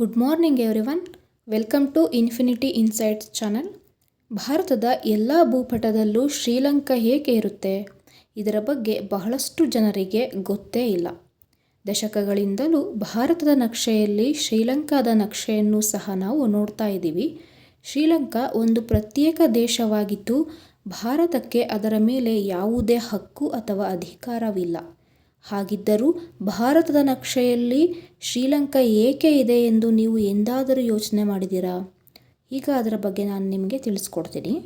Good morning everyone welcome to infinity insights channel ಭಾರತದ ಎಲ್ಲ ಭೂಪಟದಲ್ಲೂ ಶ್ರೀಲಂಕಾ ಹೇಗೆ ಇರುತ್ತೆ? ಇದರ ಬಗ್ಗೆ ಬಹಳಷ್ಟು ಜನರಿಗೆ ಗೊತ್ತೇ ಇಲ್ಲ. ದಶಕಗಳಿಂದಲೂ ಭಾರತದ ನಕ್ಷೆಯಲ್ಲಿ ಶ್ರೀಲಂಕಾದ ನಕ್ಷೆಯನ್ನು ಸಹ ನಾವು ನೋಡ್ತಾ ಇದ್ದೀವಿ. ಶ್ರೀಲಂಕಾ ಒಂದು ಪ್ರತ್ಯೇಕ ದೇಶವಾಗಿದ್ದು, ಭಾರತಕ್ಕೆ ಅದರ ಮೇಲೆ ಯಾವುದೇ ಹಕ್ಕು ಅಥವಾ ಅಧಿಕಾರವಿಲ್ಲ. ಹಾಗಿದ್ದರೂ ಭಾರತದ ನಕ್ಷೆಯಲ್ಲಿ ಶ್ರೀಲಂಕಾ ಏಕೆ ಇದೆ ಎಂದು ನೀವು ಎಂದಾದರೂ ಯೋಚನೆ ಮಾಡಿದ್ದೀರಾ? ಈಗ ಅದರ ಬಗ್ಗೆ ನಾನು ನಿಮಗೆ ತಿಳಿಸ್ಕೊಡ್ತೀನಿ.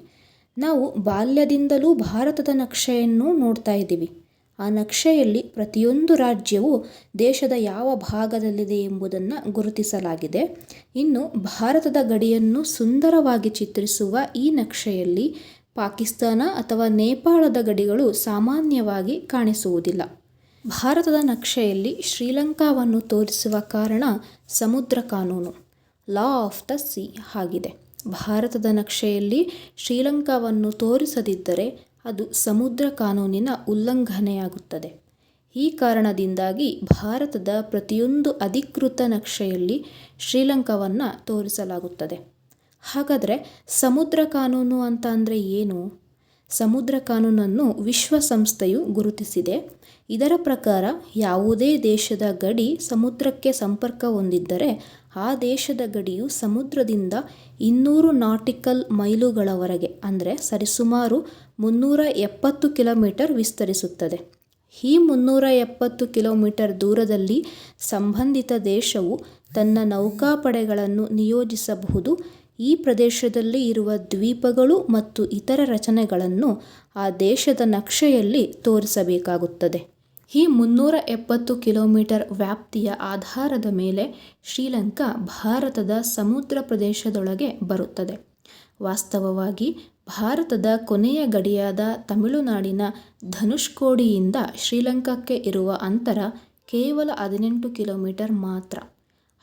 ನಾವು ಬಾಲ್ಯದಿಂದಲೂ ಭಾರತದ ನಕ್ಷೆಯನ್ನು ನೋಡ್ತಾ ಇದ್ದೀವಿ. ಆ ನಕ್ಷೆಯಲ್ಲಿ ಪ್ರತಿಯೊಂದು ರಾಜ್ಯವು ದೇಶದ ಯಾವ ಭಾಗದಲ್ಲಿದೆ ಎಂಬುದನ್ನು ಗುರುತಿಸಲಾಗಿದೆ. ಇನ್ನು ಭಾರತದ ಗಡಿಯನ್ನು ಸುಂದರವಾಗಿ ಚಿತ್ರಿಸುವ ಈ ನಕ್ಷೆಯಲ್ಲಿ ಪಾಕಿಸ್ತಾನ ಅಥವಾ ನೇಪಾಳದ ಗಡಿಗಳು ಸಾಮಾನ್ಯವಾಗಿ ಕಾಣಿಸುವುದಿಲ್ಲ. ಭಾರತದ ನಕ್ಷೆಯಲ್ಲಿ ಶ್ರೀಲಂಕಾವನ್ನು ತೋರಿಸುವ ಕಾರಣ ಸಮುದ್ರ ಕಾನೂನು ಲಾ ಆಫ್ ದ ಸಿ ಆಗಿದೆ. ಭಾರತದ ನಕ್ಷೆಯಲ್ಲಿ ಶ್ರೀಲಂಕಾವನ್ನು ತೋರಿಸದಿದ್ದರೆ ಅದು ಸಮುದ್ರ ಕಾನೂನಿನ ಉಲ್ಲಂಘನೆಯಾಗುತ್ತದೆ. ಈ ಕಾರಣದಿಂದಾಗಿ ಭಾರತದ ಪ್ರತಿಯೊಂದು ಅಧಿಕೃತ ನಕ್ಷೆಯಲ್ಲಿ ಶ್ರೀಲಂಕಾವನ್ನು ತೋರಿಸಲಾಗುತ್ತದೆ. ಹಾಗಾದರೆ ಸಮುದ್ರ ಕಾನೂನು ಅಂತ ಅಂದರೆ ಏನು? ಸಮುದ್ರ ಕಾನೂನನ್ನು ವಿಶ್ವಸಂಸ್ಥೆಯು ಗುರುತಿಸಿದೆ. ಇದರ ಪ್ರಕಾರ ಯಾವುದೇ ದೇಶದ ಗಡಿ ಸಮುದ್ರಕ್ಕೆ ಸಂಪರ್ಕ ಹೊಂದಿದ್ದರೆ ಆ ದೇಶದ ಗಡಿಯು ಸಮುದ್ರದಿಂದ ಇನ್ನೂರು ನಾಟಿಕಲ್ ಮೈಲುಗಳವರೆಗೆ, ಅಂದರೆ ಸರಿಸುಮಾರು ಮುನ್ನೂರ ಎಪ್ಪತ್ತು ಕಿಲೋಮೀಟರ್ ವಿಸ್ತರಿಸುತ್ತದೆ. ಈ ಮುನ್ನೂರ ಎಪ್ಪತ್ತು ಕಿಲೋಮೀಟರ್ ದೂರದಲ್ಲಿ ಸಂಬಂಧಿತ ದೇಶವು ತನ್ನ ನೌಕಾಪಡೆಗಳನ್ನು ನಿಯೋಜಿಸಬಹುದು. ಈ ಪ್ರದೇಶದಲ್ಲಿ ಇರುವ ದ್ವೀಪಗಳು ಮತ್ತು ಇತರ ರಚನೆಗಳನ್ನು ಆ ದೇಶದ ನಕ್ಷೆಯಲ್ಲಿ ತೋರಿಸಬೇಕಾಗುತ್ತದೆ. ಈ ಮುನ್ನೂರ ಎಪ್ಪತ್ತು ಕಿಲೋಮೀಟರ್ ವ್ಯಾಪ್ತಿಯ ಆಧಾರದ ಮೇಲೆ ಶ್ರೀಲಂಕಾ ಭಾರತದ ಸಮುದ್ರ ಪ್ರದೇಶದೊಳಗೆ ಬರುತ್ತದೆ. ವಾಸ್ತವವಾಗಿ, ಭಾರತದ ಕೊನೆಯ ಗಡಿಯಾದ ತಮಿಳುನಾಡಿನ ಧನುಷ್ಕೋಡಿಯಿಂದ ಶ್ರೀಲಂಕಾಕ್ಕೆ ಇರುವ ಅಂತರ ಕೇವಲ ಹದಿನೆಂಟು ಕಿಲೋಮೀಟರ್ ಮಾತ್ರ.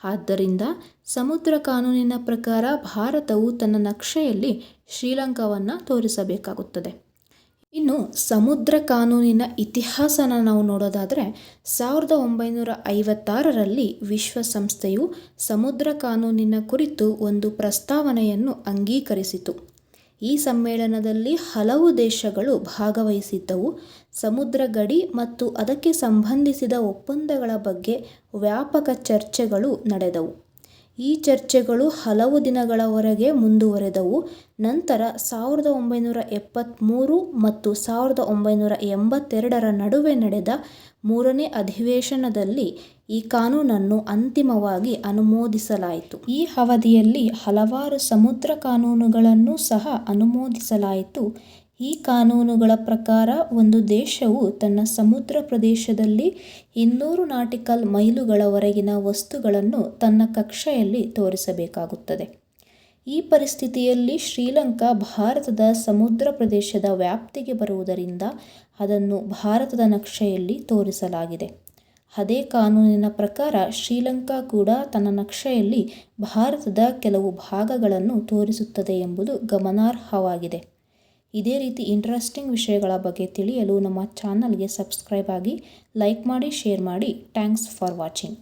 ಆದ್ದರಿಂದ ಸಮುದ್ರ ಕಾನೂನಿನ ಪ್ರಕಾರ ಭಾರತವು ತನ್ನ ನಕ್ಷೆಯಲ್ಲಿ ಶ್ರೀಲಂಕಾವನ್ನು ತೋರಿಸಬೇಕಾಗುತ್ತದೆ. ಇನ್ನು ಸಮುದ್ರ ಕಾನೂನಿನ ಇತಿಹಾಸನ ನಾವು ನೋಡೋದಾದರೆ ಸಾವಿರದ ಒಂಬೈನೂರ ಐವತ್ತಾರರಲ್ಲಿ ವಿಶ್ವಸಂಸ್ಥೆಯು ಸಮುದ್ರ ಕಾನೂನಿನ ಕುರಿತು ಒಂದು ಪ್ರಸ್ತಾವನೆಯನ್ನು ಅಂಗೀಕರಿಸಿತು. ಈ ಸಮ್ಮೇಳನದಲ್ಲಿ ಹಲವು ದೇಶಗಳು ಭಾಗವಹಿಸಿದ್ದವು. ಸಮುದ್ರ ಗಡಿ ಮತ್ತು ಅದಕ್ಕೆ ಸಂಬಂಧಿಸಿದ ಒಪ್ಪಂದಗಳ ಬಗ್ಗೆ ವ್ಯಾಪಕ ಚರ್ಚೆಗಳು ನಡೆದವು. ಈ ಚರ್ಚೆಗಳು ಹಲವು ದಿನಗಳವರೆಗೆ ಮುಂದುವರೆದವು. ನಂತರ ಸಾವಿರದ ಒಂಬೈನೂರ ಎಪ್ಪತ್ತ್ಮೂರು ಮತ್ತು ಸಾವಿರದ ಒಂಬೈನೂರ ಎಂಬತ್ತೆರಡರ ನಡುವೆ ನಡೆದ ಮೂರನೇ ಅಧಿವೇಶನದಲ್ಲಿ ಈ ಕಾನೂನನ್ನು ಅಂತಿಮವಾಗಿ ಅನುಮೋದಿಸಲಾಯಿತು. ಈ ಅವಧಿಯಲ್ಲಿ ಹಲವಾರು ಸಮುದ್ರ ಕಾನೂನುಗಳನ್ನು ಸಹ ಅನುಮೋದಿಸಲಾಯಿತು. ಈ ಕಾನೂನುಗಳ ಪ್ರಕಾರ ಒಂದು ದೇಶವು ತನ್ನ ಸಮುದ್ರ ಪ್ರದೇಶದಲ್ಲಿ ಇನ್ನೂರು ನಾಟಿಕಲ್ ಮೈಲುಗಳವರೆಗಿನ ವಸ್ತುಗಳನ್ನು ತನ್ನ ಕಕ್ಷೆಯಲ್ಲಿ ತೋರಿಸಬೇಕಾಗುತ್ತದೆ. ಈ ಪರಿಸ್ಥಿತಿಯಲ್ಲಿ ಶ್ರೀಲಂಕಾ ಭಾರತದ ಸಮುದ್ರ ಪ್ರದೇಶದ ವ್ಯಾಪ್ತಿಗೆ ಬರುವುದರಿಂದ ಅದನ್ನು ಭಾರತದ ನಕ್ಷೆಯಲ್ಲಿ ತೋರಿಸಲಾಗಿದೆ. ಅದೇ ಕಾನೂನಿನ ಪ್ರಕಾರ ಶ್ರೀಲಂಕಾ ಕೂಡ ತನ್ನ ನಕ್ಷೆಯಲ್ಲಿ ಭಾರತದ ಕೆಲವು ಭಾಗಗಳನ್ನು ತೋರಿಸುತ್ತದೆ ಎಂಬುದು ಗಮನಾರ್ಹವಾಗಿದೆ. ಇದೇ ರೀತಿ ಇಂಟ್ರೆಸ್ಟಿಂಗ್ ವಿಷಯಗಳ ಬಗ್ಗೆ ತಿಳಿಯಲು ನಮ್ಮ ಚಾನಲ್ಗೆ ಸಬ್ಸ್ಕ್ರೈಬ್ ಆಗಿ ಲೈಕ್ ಮಾಡಿ ಶೇರ್ ಮಾಡಿ. Thanks for watching